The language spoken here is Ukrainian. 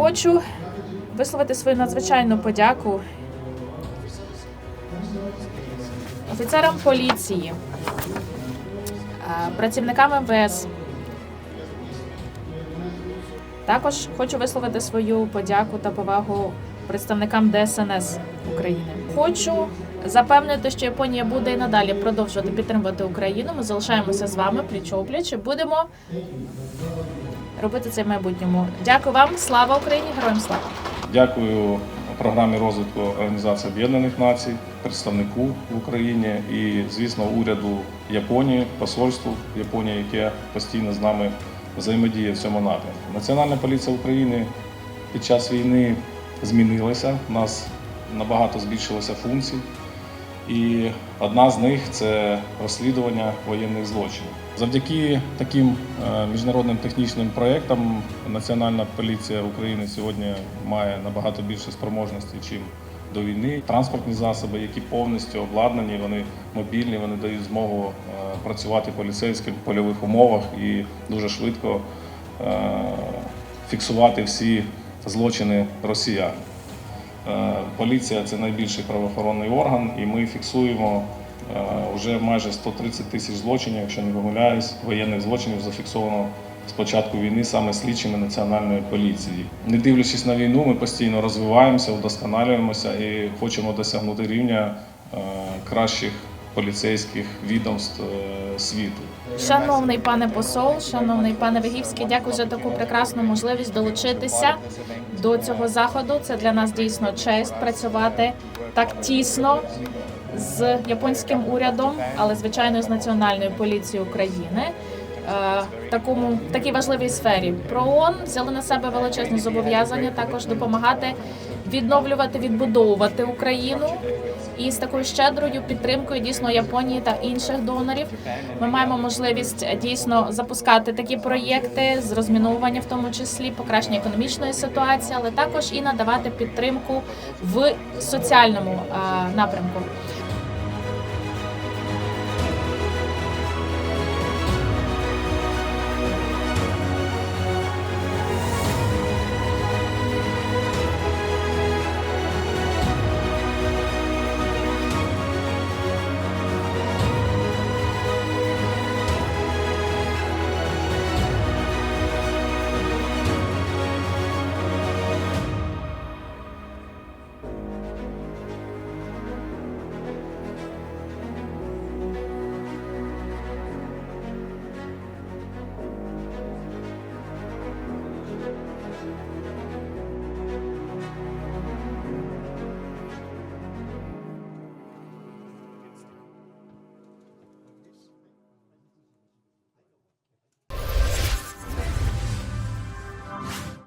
Хочу висловити свою надзвичайну подяку офіцерам поліції, е, працівникам МВС. Також хочу висловити свою подяку та повагу представникам ДСНС України. Хочу запевнити, що Японія буде і надалі продовжувати підтримувати Україну. Ми залишаємося з вами пліч опліч і будемо робити це в майбутньому. Дякую вам, слава Україні! Героям слава! Дякую програмі розвитку Організації Об'єднаних Націй, представнику в Україні і, звісно, уряду Японії, посольству Японії, яке постійно з нами взаємодіє в цьому напрямку. Національна поліція України під час війни змінилася. У нас набагато збільшилося функцій. І одна з них це розслідування воєнних злочинів. Завдяки таким е, міжнародним технічним проєктам Національна поліція України сьогодні має набагато більше спроможності, чим до війни. Транспортні засоби, які повністю обладнані, вони мобільні, вони дають змогу е, працювати поліцейським в польових умовах і дуже швидко е, фіксувати всі злочини росіян. Е, Поліція це найбільший правоохоронний орган, і ми фіксуємо е, вже майже 130 тисяч злочинів, якщо не помиляюсь, воєнних злочинів зафіксовано з початку війни саме слідчими національної поліції. Не дивлячись на війну, ми постійно розвиваємося, вдосконалюємося і хочемо досягнути рівня е, кращих поліцейських відомств е, світу. Шановний пане посол, шановний пане Вигівський, дякую за таку прекрасну можливість долучитися до цього заходу. Це для нас дійсно честь працювати так тісно з японським урядом, але звичайно з національною поліцією України. е, Такому такій важливій сфері про ООН взяли на себе величезні зобов'язання також допомагати відновлювати, відбудовувати Україну. І з такою щедрою підтримкою дійсно Японії та інших донорів ми маємо можливість е, дійсно запускати такі проєкти з розміновування, в тому числі покращення економічної ситуації, але також і надавати підтримку в соціальному е, напрямку.